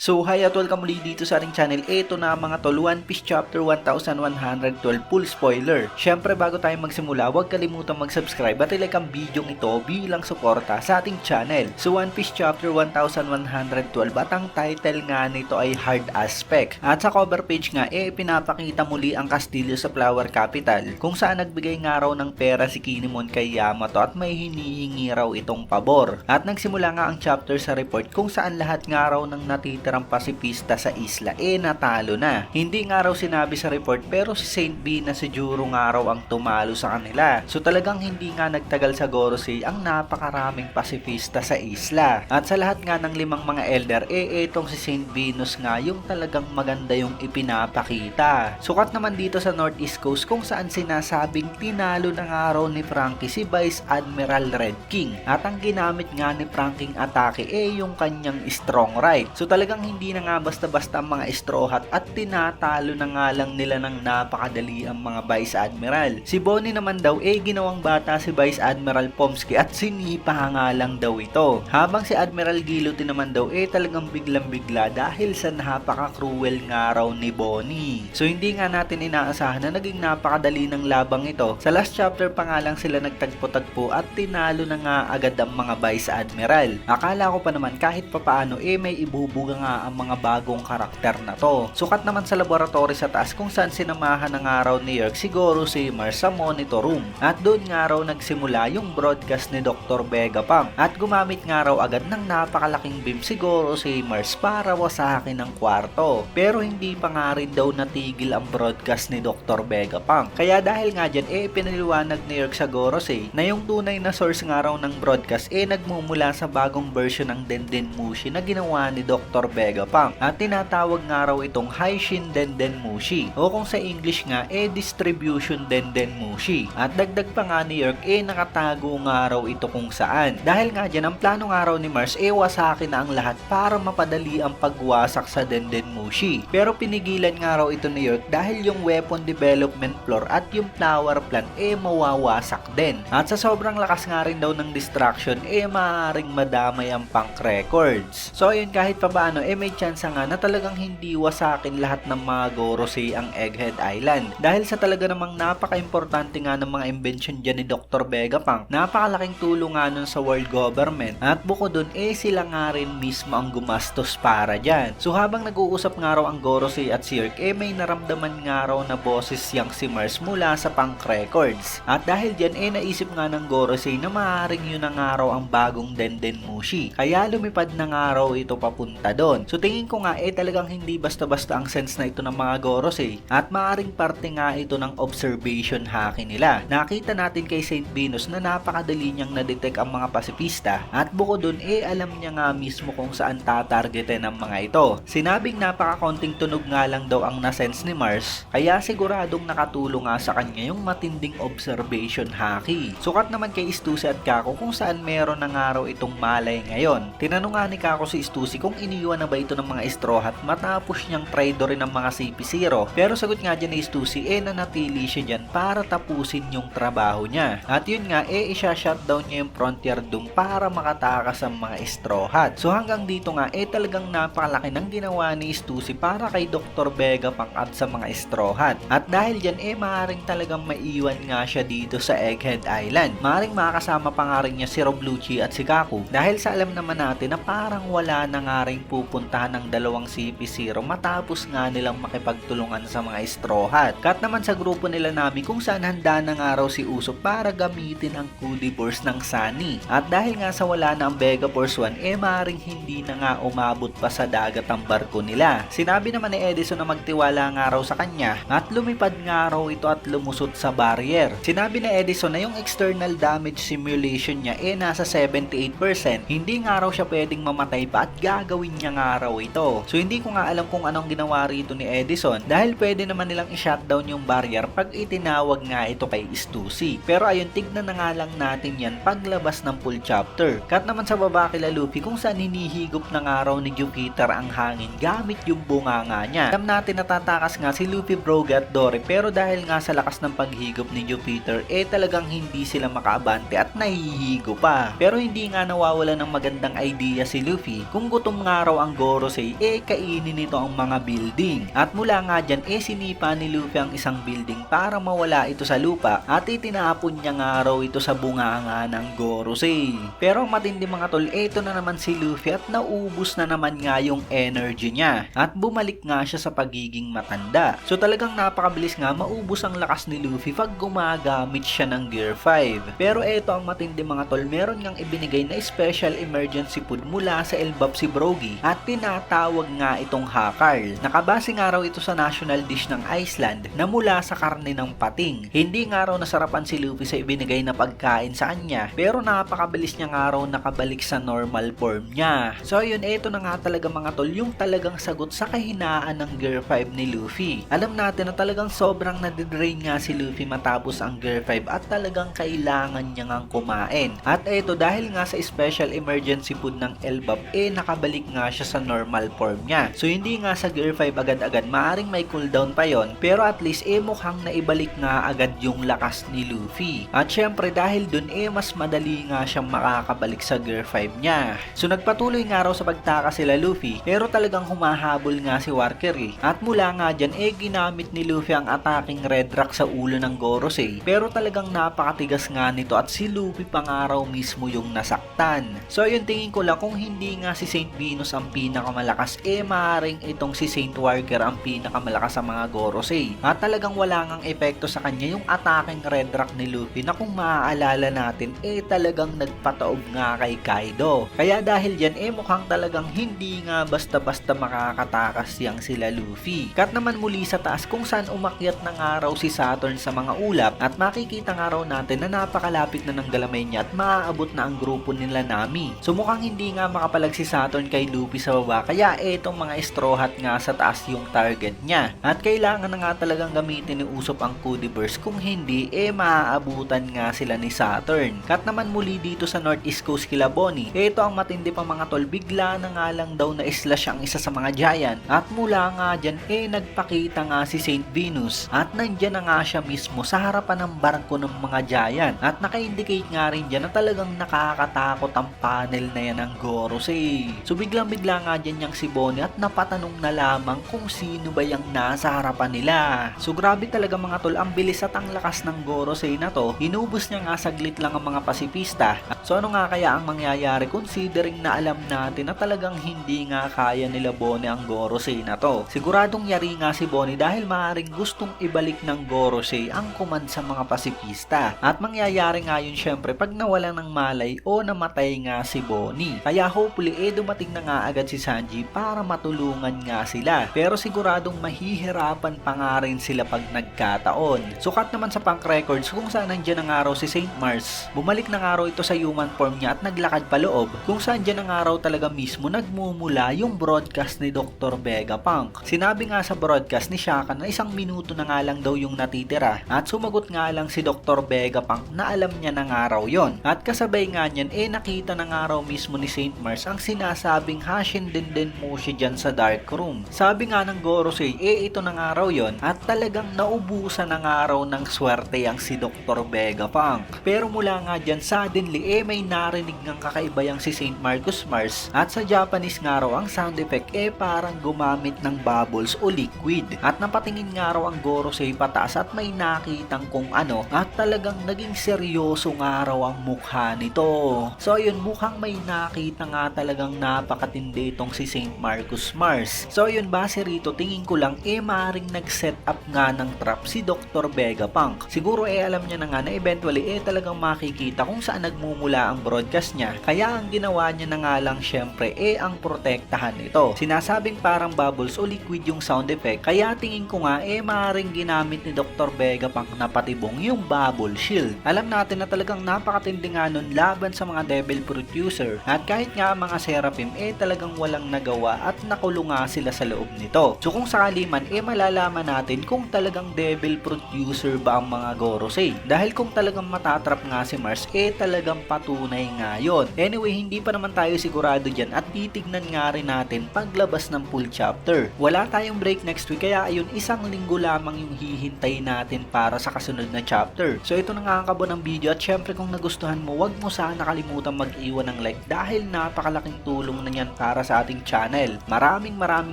So hi at welcome muli dito sa ating channel. Ito na mga tol, One Piece Chapter 1112 full spoiler. Syempre bago tayo magsimula, huwag kalimutang mag-subscribe at ilike ang video ito bilang suporta sa ating channel. So One Piece Chapter 1112 at ang title nga nito ay Hard Aspect. At sa cover page nga, eh pinapakita muli ang kastilyo sa Flower Capital kung saan nagbigay nga raw ng pera si Kinemon kay Yamato at may hinihingi raw itong pabor. At nagsimula nga ang chapter sa report kung saan lahat nga raw ng natitirang pasipista sa isla eh natalo na. Hindi nga raw sinabi sa report pero si Saint B na si Juro nga raw ang tumalo sa kanila. So talagang hindi nga nagtagal sa Gorosei ang napakaraming pasipista sa isla. At sa lahat nga ng limang mga elder eh etong si Saint Venus nga yung talagang maganda yung ipinapakita. Sukat naman dito sa Northeast Coast kung saan sinasabing tinalo na nga raw ni Frankie si Vice Admiral Red King. At ang ginamit nga ni Franking atake eh yung kanyang strong right. So talagang hindi na nga basta-basta ang mga straw hat at tinatalo na nga lang nila ng napakadali ang mga Vice Admiral. Si Bonnie naman daw eh ginawang bata si Vice Admiral Pomsky at sinipa nga lang daw ito. Habang si Admiral Giluti naman daw eh talagang biglang-bigla dahil sa napaka-cruel nga raw ni Bonnie. So hindi nga natin inaasahan na naging napakadali ng labang ito. Sa last chapter pa nga lang sila nagtagpo-tagpo at tinalo na nga agad ang mga Vice Admiral. Akala ko pa naman kahit papaano eh may ibubuga nga ang mga bagong karakter na to. Sukat naman sa laboratory sa taas kung saan sinamahan ng araw ni York siguro si Mars sa monitor room. At doon nga raw nagsimula yung broadcast ni Dr. Vegapunk. At gumamit nga raw agad ng napakalaking beam siguro si Mars para wasakin ng kwarto. Pero hindi pa nga rin daw natigil ang broadcast ni Dr. Vegapunk. Kaya dahil nga dyan eh pinaliwanag ni York sa Gorosei na yung tunay na source nga raw ng broadcast eh nagmumula sa bagong version ng Denden Mushi na ginawa ni Dr. Vegapunk. At tinatawag nga raw itong Haishin Denden Mushi o kung sa English nga eh Distribution Denden Mushi. At dagdag pa nga ni York eh nakatago nga raw ito kung saan. Dahil nga dyan ang plano nga raw ni Mars eh wasakin na ang lahat para mapadali ang pagwasak sa Denden Mushi. Pero pinigilan nga raw ito ni York dahil yung weapon development floor at yung flower plant eh mawawasak din. At sa sobrang lakas nga rin daw ng distraction eh maaaring madamay ang punk records. So ayun kahit pa paano eh may chance nga na talagang hindi wasakin lahat ng mga Gorosei ang Egghead Island. Dahil sa talaga namang napaka-importante nga ng mga invention dyan ni Dr. Vegapunk, napakalaking tulong nga nun sa world government. At bukod dun eh sila nga rin mismo ang gumastos para dyan. So habang nag-uusap nga raw ang Gorosei at York eh may naramdaman nga raw na boses yang si Mars mula sa punk records. At dahil dyan eh naisip nga ng Gorosei na maaaring yun na nga raw ang bagong Denden Mushi. Kaya lumipad na nga raw ito papunta doon. So tingin ko nga eh talagang hindi basta-basta ang sense na ito ng mga Gorosei. At maaaring parte nga ito ng observation hacking nila. Nakita natin kay Saint Venus na napakadali niyang na-detect ang mga pasipista. At bukod dun eh alam niya nga mismo kung saan tatargetin ang mga ito. Sinabing napakakonting tunog nga lang daw ang nasense ni Mars. Kaya siguradong nakatulong nga sa kanya yung matinding observation haki. Sukat naman kay Stussy at Kako kung saan meron ng araw itong malay ngayon. Tinanong nga ni Kako si Stussy kung iniwan na ba ito ng mga straw hat matapos niyang try do rin ng mga CP0. Pero sagot nga dyan ni Stussy eh nanatili siya dyan para tapusin yung trabaho niya. At yun nga eh isha-shutdown niya yung Frontier Doom para makatakas ang mga straw hat. So hanggang dito nga eh talagang napakalaki ng ginawa ni Stussy para kay Dr. Vegapunk at sa mga straw hat. At dahil dyan eh maaaring talagang maiwan nga siya dito sa Egghead Island. Maaaring makakasama pa nga rin niya si Roblucci at si Kaku. Dahil sa alam naman natin na parang wala na nga rin pupuntahan ng dalawang CP0 matapos nga nilang makipagtulungan sa mga straw hat. Kat naman sa grupo nila namin kung saan handa na nga raw si Usopp para gamitin ang Kudi Force ng Sunny. At dahil nga sa wala na ang Vega Force 1, eh maaaring hindi na nga umabot pa sa dagat ang barko nila. Sinabi naman ni Edison na magtiwala nga raw sa kanya at lumipad nga raw ito at lumusot sa barrier. Sinabi ni Edison na yung external damage simulation niya eh nasa 78%. Hindi nga raw siya pwedeng mamatay pa at gagawin niya nga raw ito. So hindi ko nga alam kung anong ginawa rito ni Edison dahil pwede naman nilang i-shutdown yung barrier pag itinawag nga ito kay Stussy. Pero ayun, tignan na nga lang natin yan paglabas ng full chapter. Kat naman sa baba kila Luffy kung saan hinihigop ng araw ni Jupiter ang hangin gamit yung bunganga niya. Alam natin natatakas nga si Luffy, Brogy at Dory pero dahil nga sa lakas ng paghigop ni Jupiter eh talagang hindi sila makaabante at nahihigo pa. Pero hindi nga nawawala ng magandang idea si Luffy kung gutom nga raw ang ang Gorosei eh kainin nito ang mga building. At mula nga dyan eh sinipa ni Luffy ang isang building para mawala ito sa lupa at itinapon niya nga raw ito sa bunganga ng Gorosei. Pero ang matindi mga tol, eto na naman si Luffy at naubos na naman nga yung energy niya at bumalik nga siya sa pagiging matanda. So talagang napakabilis nga maubos ang lakas ni Luffy pag gumagamit siya ng Gear 5. Pero eto ang matindi mga tol, meron ngang ibinigay na special emergency food mula sa Elbap si Brogy at tinatawag nga itong Hakar. Nakabase nga raw ito sa national dish ng Iceland na mula sa karne ng pating. Hindi nga raw nasarapan si Luffy sa ibinigay na pagkain sa kanya pero napakabilis niya nga raw nakabalik sa normal form niya. So yun, eto na nga talaga mga tol, yung talagang sagot sa kahinaan ng Gear 5 ni Luffy. Alam natin na talagang sobrang nadidrain nga si Luffy matapos ang Gear 5 at talagang kailangan niya ngang kumain. At eto dahil nga sa special emergency food ng Elbap, eh nakabalik nga siya sa normal form niya. So hindi nga sa Gear 5 agad-agad, maaring may cooldown pa yon pero at least eh mukhang naibalik nga agad yung lakas ni Luffy. At syempre dahil dun eh mas madali nga siyang makakabalik sa Gear 5 niya. So nagpatuloy nga raw sa pagtaka sila Luffy pero talagang humahabol nga si Warkery. At mula nga dyan eh ginamit ni Luffy ang attacking Red Rock sa ulo ng Gorosei pero talagang napakatigas nga nito at si Luffy pa nga raw mismo yung nasaktan. So yun tingin ko lang kung hindi nga si Saint Venus ang pinakamalakas eh maaaring itong si Saint Warker ang pinakamalakas sa mga Gorosei. At talagang wala ngang epekto sa kanya yung attacking Red Rock ni Luffy na kung maaalala natin eh talagang nagpataob nga kay Kaido. Kaya dahil dyan eh mukhang talagang hindi nga basta-basta makakatakas yang sila Luffy. Kat naman muli sa taas kung saan umakyat na nga raw si Saturn sa mga ulap at makikita nga raw natin na napakalapit na ng galamay niya at maaabot na ang grupo nila Nami. So mukhang hindi nga makapalag si Saturn kay Luffy sa baba kaya etong mga straw hat nga sa taas yung target niya. At kailangan na nga talagang gamitin ni Usopp ang Kudiverse kung hindi eh maaabutan nga sila ni Saturn. Kat naman muli dito sa Northeast Coast kila Bonnie, ito ang matindi pa mga tol, bigla na nga lang daw na slash ang isa sa mga giant at mula nga dyan eh nagpakita nga si Saint Venus at nandyan na nga siya mismo sa harapan ng barko ng mga giant at naka-indicate nga rin dyan na talagang nakakatakot ang panel na yan ng Gorosei. So biglang bigla nga dyan yung si Bonnie at napatanong na lamang kung sino ba yung nasa harapan nila. So grabe talaga mga tol, ang bilis at ang lakas ng Gorosei na to, inubos niya nga saglit lang ang mga pasipista. So ano nga kaya ang mangyayari considering na alam natin na talagang hindi nga kaya nila Bonnie ang Gorosei na to. Siguradong yari nga si Bonnie dahil maaaring gustong ibalik ng Gorosei ang command sa mga pasipista. At mangyayari nga yun syempre pag nawala ng malay o namatay nga si Bonnie. Kaya hopefully eh dumating na nga agad si Sanji para matulungan nga sila. Pero siguradong mahihirapan pa nga rin sila pag nagkataon. Sukat naman sa punk records kung saan nandiyan ang araw si Saint Mars. Bumalik na nga raw ito sa human form niya at naglakad pa loob kung saan dyan ang araw talaga mismo nagmumula yung broadcast ni Dr. Vegapunk. Sinabi nga sa broadcast ni Shaka na isang minuto na nga lang daw yung natitira at sumagot nga lang si Dr. Vegapunk na alam niya na nga raw yon. At kasabay nga niyan eh nakita na nga raw mismo ni Saint Mars ang sinasabing Hashin din din mo siya dyan sa dark room. Sabi nga ng Gorosei eh ito na nga raw yon at talagang naubusan na nga raw ng swerte ang si Dr. Vegapunk. Pero mula nga dyan suddenly eh may narinig ng kakaiba yang si Saint Marcus Mars at sa Japanese nga raw ang sound effect eh parang gumamit ng bubbles o liquid. At napatingin nga raw ang Gorosei pataas at may nakitang kung ano at talagang naging seryoso nga raw ang mukha nito. So ayun mukhang may nakita nga talagang napakatindi itong si Saint Marcus Mars. So ayun base rito tingin ko lang eh maring nag-set up nga ng trap si Dr. Vegapunk. Siguro eh alam niya na nga na eventually eh talagang makikita kung saan nagmumula ang broadcast niya. Kaya ang ginawa niya na nga lang syempre eh ang protektahan ito. Sinasabing parang bubbles o liquid yung sound effect. Kaya tingin ko nga eh maring ginamit ni Dr. Vegapunk na patibong yung bubble shield. Alam natin na talagang napakatindi nga nun laban sa mga devil producer. At kahit nga mga seraphim eh talagang walang nagawa at nakulong nga sila sa loob nito. So kung sakali man eh malalaman natin kung talagang devil producer ba ang mga Gorosei. Dahil kung talagang matatrap nga si Mars eh talagang patunay nga yon. Anyway, hindi pa naman tayo sigurado dyan at titignan nga rin natin paglabas ng full chapter. Wala tayong break next week kaya ayun isang linggo lamang yung hihintay natin para sa kasunod na chapter. So ito na nga ang kabo ng video at syempre kung nagustuhan mo wag mo sana kalimutan mag-iwan ng like dahil napakalaking tulong na yan para para sa ating channel. Maraming maraming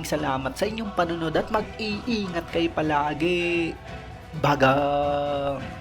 salamat sa inyong panunod at mag-iingat kayo palagi. Bagang!